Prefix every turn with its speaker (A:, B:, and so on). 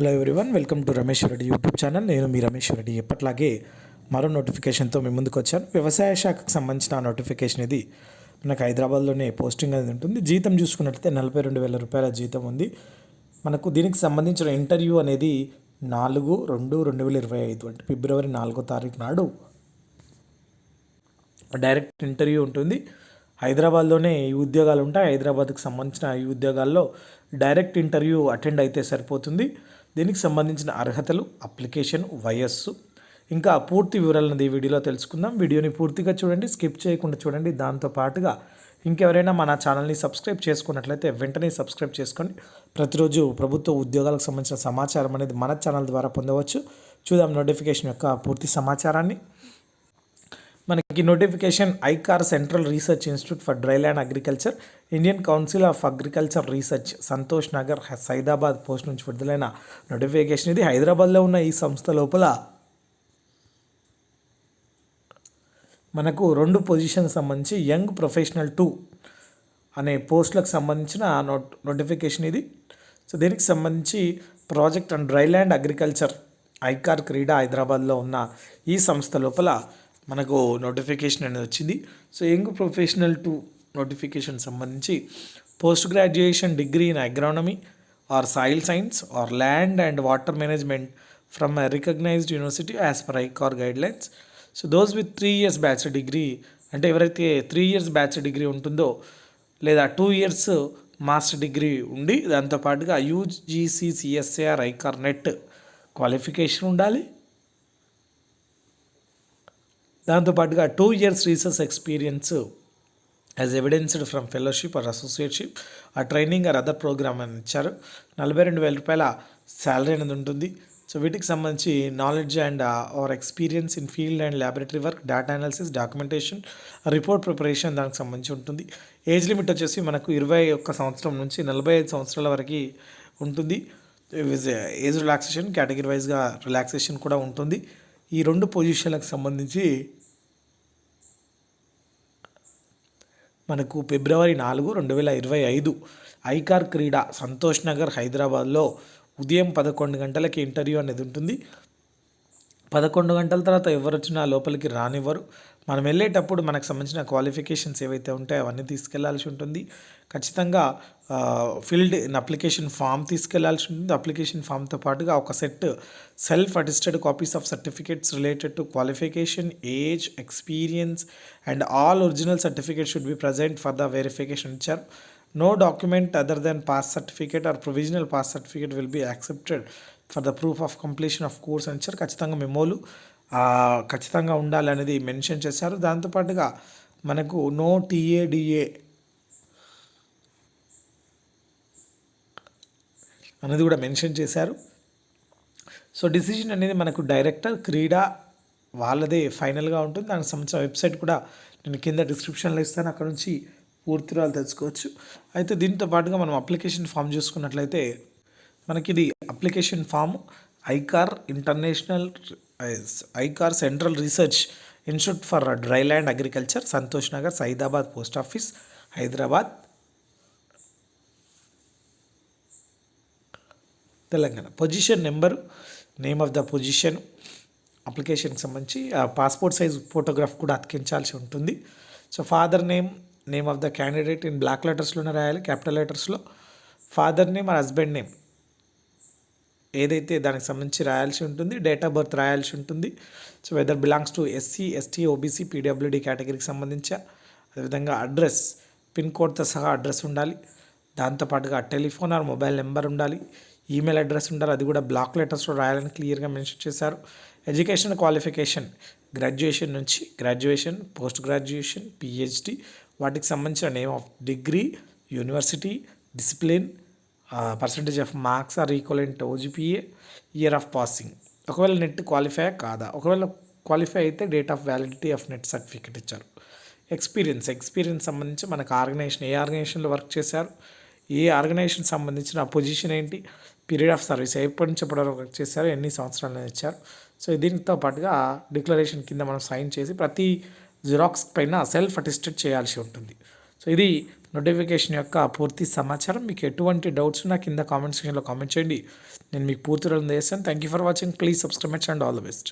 A: Hello everyone welcome to Ramesh Reddy YouTube channel నేను మీ రమేష్ రెడ్డి ఎప్పట్లాగే మరో నోటిఫికేషన్తో మీ ముందుకు వచ్చాను. వ్యవసాయ శాఖకు సంబంధించిన నోటిఫికేషన్ ఇది. మనకు హైదరాబాద్లోనే పోస్టింగ్ అనేది ఉంటుంది. జీతం చూసుకున్నట్లయితే నలభై రెండు వేల రూపాయల జీతం ఉంది. మనకు దీనికి సంబంధించిన ఇంటర్వ్యూ అనేది నాలుగు రెండు రెండు వేల ఇరవై ఐదు అంటే ఫిబ్రవరి నాలుగో తారీఖు నాడు డైరెక్ట్ ఇంటర్వ్యూ ఉంటుంది. హైదరాబాద్లోనే ఈ ఉద్యోగాలు ఉంటాయి. హైదరాబాద్కు సంబంధించిన ఈ ఉద్యోగాల్లో డైరెక్ట్ ఇంటర్వ్యూ అటెండ్ అయితే సరిపోతుంది. దీనికి సంబంధించిన అర్హతలు అప్లికేషన్ వయస్సు ఇంకా పూర్తి వివరాలను ఈ వీడియోలో తెలుసుకుందాం. వీడియోని పూర్తిగా చూడండి స్కిప్ చేయకుండా చూడండి. దాంతో పాటుగా ఇంకెవరైనా మన ఛానల్ని సబ్స్క్రైబ్ చేసుకున్నట్లయితే వెంటనే సబ్స్క్రైబ్ చేసుకోండి. ప్రతిరోజు ప్రభుత్వ ఉద్యోగాలకు సంబంధించిన సమాచారం అనేది మన ఛానల్ ద్వారా పొందవచ్చు. చూద్దాం నోటిఫికేషన్ యొక్క పూర్తి సమాచారాన్ని. మనకి notification ICAR central research institute for dryland agriculture Indian council of agriculture research Santosh Nagar Saidabad post నుంచి విడుదలైన నోటిఫికేషన్ ఇది. హైదరాబాద్లో ఉన్న ఈ సంస్థ లోపల మనకు రెండు పొజిషన్ సంబంధించి యంగ్ ప్రొఫెషనల్ టూ అనే పోస్టులకు సంబంధించిన నోట్ నోటిఫికేషన్ ఇది. సో దీనికి సంబంధించి project and dryland agriculture ICAR CRIDA హైదరాబాద్లో ఉన్న ఈ సంస్థ లోపల మనకు నోటిఫికేషన్ అనేది వచ్చింది. So young professional two notification సంబంధించి post graduation degree in agronomy or soil science or land and water management from a recognised university as per ICAR guidelines so those with three years batch degree అంటే ఎవరైతే three years batch degree ఉంటుందో లేదా two years master degree ఉండి దాంతోపాటుగా UGC CSIR ICAR NET qualification ఉండాలి. దాంతోపాటుగా two years research experience as evidenced from fellowship or associateship uh training or other programme అని ఇచ్చారు. నలభై రెండు వేల రూపాయల శాలరీ అనేది ఉంటుంది. సో వీటికి సంబంధించి knowledge and our experience in field and laboratory work data analysis documentation report preparation దానికి సంబంధించి ఉంటుంది. ఏజ్ లిమిట్ వచ్చేసి మనకు ఇరవై ఒక్క సంవత్సరం నుంచి నలభై ఐదు సంవత్సరాల వరకు ఉంటుంది. ఏజ్ రిలాక్సేషన్ కేటగిరీ వైజ్గా రిలాక్సేషన్ కూడా ఉంటుంది. ఈ రెండు పొజిషన్లకు సంబంధించి మనకు ఫిబ్రవరి నాలుగు రెండు వేల ఇరవై ఐదు ఐకార్ క్రీడ సంతోష్ నగర్ హైదరాబాద్లో ఉదయం పదకొండు గంటలకి ఇంటర్వ్యూ అనేది ఉంటుంది. పదకొండు గంటల తర్వాత ఎవరు వచ్చినా లోపలికి రానివ్వరు. మనం వెళ్ళేటప్పుడు మనకు సంబంధించిన క్వాలిఫికేషన్స్ ఏవైతే ఉంటాయో అవన్నీ తీసుకెళ్ళాల్సి ఉంటుంది. ఖచ్చితంగా ఫిల్డ్ ఇన్ అప్లికేషన్ ఫామ్ తీసుకెళ్ళాల్సి ఉంటుంది. అప్లికేషన్ ఫామ్తో పాటుగా ఒక set self attested copies of certificates related to qualification age experience and all original certificate should be present for the verification ఇచ్చారు no document other than pass certificate or provisional pass certificate will be accepted for the proof of completion of course అని ఇచ్చారు ఖచ్చితంగా మెమోలు ఖచ్చితంగా ఉండాలి అనేది mention చేశారు. దాంతోపాటుగా మనకు నో టీఏడిఏ అనేది కూడా మెన్షన్ చేశారు. సో డిసిజన్ అనేది మనకు డైరెక్టర్ క్రీడా వాళ్ళదే ఫైనల్గా ఉంటుంది. దానికి సంబంధించిన వెబ్సైట్ కూడా నేను కింద డిస్క్రిప్షన్లో ఇస్తాను. అక్కడ నుంచి పూర్తిరాలు తెచ్చుకోవచ్చు తెలుసుకోవచ్చు. అయితే దీంతో పాటుగా మనం అప్లికేషన్ ఫామ్ చూసుకున్నట్లయితే మనకి ఇది application form ICAR international ICAR central research institute for dry land agriculture Santosh Nagar Saidabad post office Hyderabad Telangana. Position number name of the position అప్లికేషన్కి సంబంధించి పాస్పోర్ట్ సైజ్ ఫోటోగ్రాఫ్ కూడా అతికించాల్సి ఉంటుంది. So father name name of the candidate in block లెటర్స్లోనే రాయాలి capital లెటర్స్లో. Father name or husband name. ఏదైతే దానికి సంబంధించి రాయాల్సి ఉంటుంది డేట్ ఆఫ్ బర్త్ రాయాల్సి ఉంటుంది. So whether belongs to SC ST OBC PWD కేటగిరీకి సంబంధించి అదేవిధంగా అడ్రస్ పిన్ కోడ్తో సహా అడ్రస్ ఉండాలి. దాంతోపాటుగా టెలిఫోన్ ఆర్ మొబైల్ నెంబర్ ఉండాలి. ఈమెయిల్ అడ్రస్ ఉండాలి. అది కూడా బ్లాక్ లెటర్స్లో రాయాలని క్లియర్గా మెన్షన్ చేశారు. ఎడ్యుకేషన్ క్వాలిఫికేషన్ గ్రాడ్యుయేషన్ నుంచి గ్రాడ్యుయేషన్ పోస్ట్ గ్రాడ్యుయేషన్ పిహెచ్డి వాటికి సంబంధించిన name of degree university discipline percentage of marks or equivalent OGPA year of passing ఒకవేళ నెట్ క్వాలిఫై కాదా? ఒకవేళ క్వాలిఫై అయితే date of validity of NET certificate ఇచ్చారు. Experience experience సంబంధించి మనకు ఆర్గనైజేషన్ ఏ ఆర్గనైజేషన్లో వర్క్ చేశారు? ఏ ఆర్గనైజేషన్ సంబంధించిన పొజిషన్ ఏంటి? పీరియడ్ ఆఫ్ సర్వీస్ ఎప్పటి నుంచి ఎప్పటి వరకు వర్క్ చేశారు? ఎన్ని సంవత్సరాలు ఇచ్చారు? సో దీనితో పాటుగా డిక్లరేషన్ కింద మనం సైన్ చేసి ప్రతి జిరాక్స్ పైన సెల్ఫ్ అటెస్టెడ్ చేయాల్సి ఉంటుంది. సో ఇది నోటిఫికేషన్ యొక్క పూర్తి సమాచారం. మీకు ఎటువంటి డౌట్స్ నా కింద కామెంట్ సెక్షన్లో కామెంట్ చేయండి. నేను మీకు పూర్తి చేస్తాను thank you for watching please subscribe and all the best